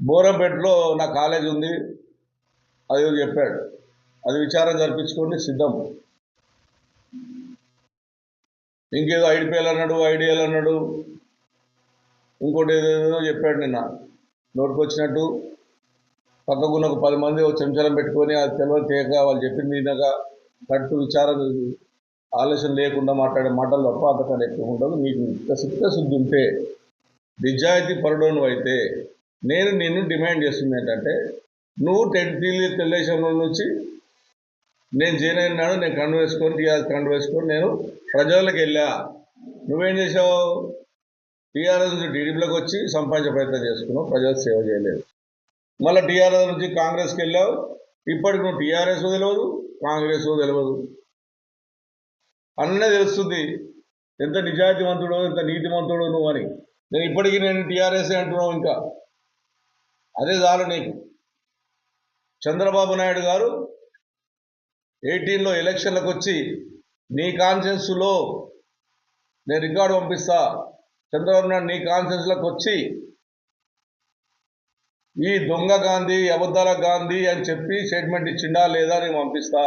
బోరంపేటలో నా కాలేజ్ ఉంది. అది చెప్పాడు? అది విచారం జరిపించుకోండి సిద్ధం. ఇంకేదో ఐడిపిఎల్ అన్నాడు ఐడిఎల్ అన్నాడు. ఇంకోటి ఏదేదో చెప్పాడు నిన్న. నోటికి వచ్చినట్టు పక్కకున్న ఒక పది మంది ఒక చెంచలం పెట్టుకొని అది తెలియని తీయక వాళ్ళు చెప్పింది వినక కట్టు విచారం ఆలోచన లేకుండా మాట్లాడే మాటలు తప్ప అంతకన్నా ఎక్కువ ఉండదు. మీకు ఇంత చిత్తశుద్ధి ఉంటే నిజాయితీ పరుడోను అయితే నేను నిన్ను డిమాండ్ చేస్తుంది ఏంటంటే నువ్వు టెన్త్ తెలుగుదేశంలో నుంచి నేను జైన్ అయినాడు నేను కండు వేసుకొని టీఆర్ఎస్ కండు వేసుకొని నేను ప్రజలకు వెళ్ళా. నువ్వేం చేసావు టీఆర్ఎస్ నుంచి టీడీపీలోకి వచ్చి సంపాదించే ప్రయత్నం చేసుకున్నావు ప్రజలకు సేవ చేయలేదు. మళ్ళీ టీఆర్ఎస్ నుంచి కాంగ్రెస్కి వెళ్ళావు ఇప్పటికి నువ్వు టీఆర్ఎస్ తెలియదు కాంగ్రెస్ తెలియదు. అన్నీ తెలుస్తుంది ఎంత నిజాయితీవంతుడో ఎంత నీతివంతుడో నువ్వు అని. నేను ఇప్పటికీ నేను టీఆర్ఎస్ అంటున్నావు ఇంకా. అదే చాలు నీకు. చంద్రబాబు నాయుడు గారు ఎయిటీన్లో ఎలక్షన్లకు వచ్చి నీ కాన్ఫరెన్స్లో నేను రికార్డు పంపిస్తా. చంద్రబాబు నాయుడు నీ కాన్ఫరెన్స్లకు వచ్చి ఈ దొంగ గాంధీ అబద్ధాల గాంధీ అని చెప్పి స్టేట్మెంట్ ఇచ్చిండా లేదా నేను పంపిస్తా.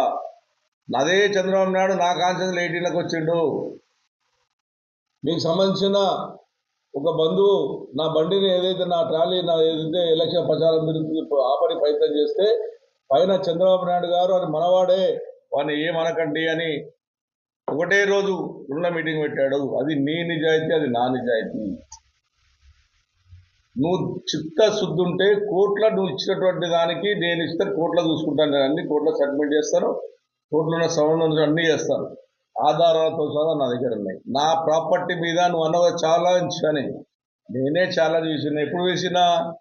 అదే చంద్రబాబు నాయుడు నా కాన్ఫరెన్స్లో ఎయిటీన్లకు వచ్చిండు మీకు సంబంధించిన ఒక బంధువు నా బండిని ఏదైతే నా ట్రాలీ నా ఏదైతే ఎలక్షన్ ప్రచారం జరుగుతుంది ఆపని ప్రయత్నం చేస్తే పైన చంద్రబాబు నాయుడు గారు అని మనవాడే వాడిని ఏమనకండి అని ఒకటే రోజు ఉన్న మీటింగ్ పెట్టాడు. అది నీ నిజాయితీ అది నా నిజాయితీ. నువ్వు చిత్తశుద్ధి ఉంటే కోట్ల నువ్వు ఇచ్చినటువంటి దానికి నేను ఇస్తే కోట్ల చూసుకుంటాను. నేను అన్ని కోట్ల సబ్మిట్ చేస్తాను. కోట్లు ఉన్న సంబంధం అన్నీ చేస్తాను. ఆధారాలతో సహా నా దగ్గర ఉన్నాయి. నా ప్రాపర్టీ మీద నువ్వు అన్నది చాలా అని నేనే చాలా చూసిన. ఎప్పుడు వేసినా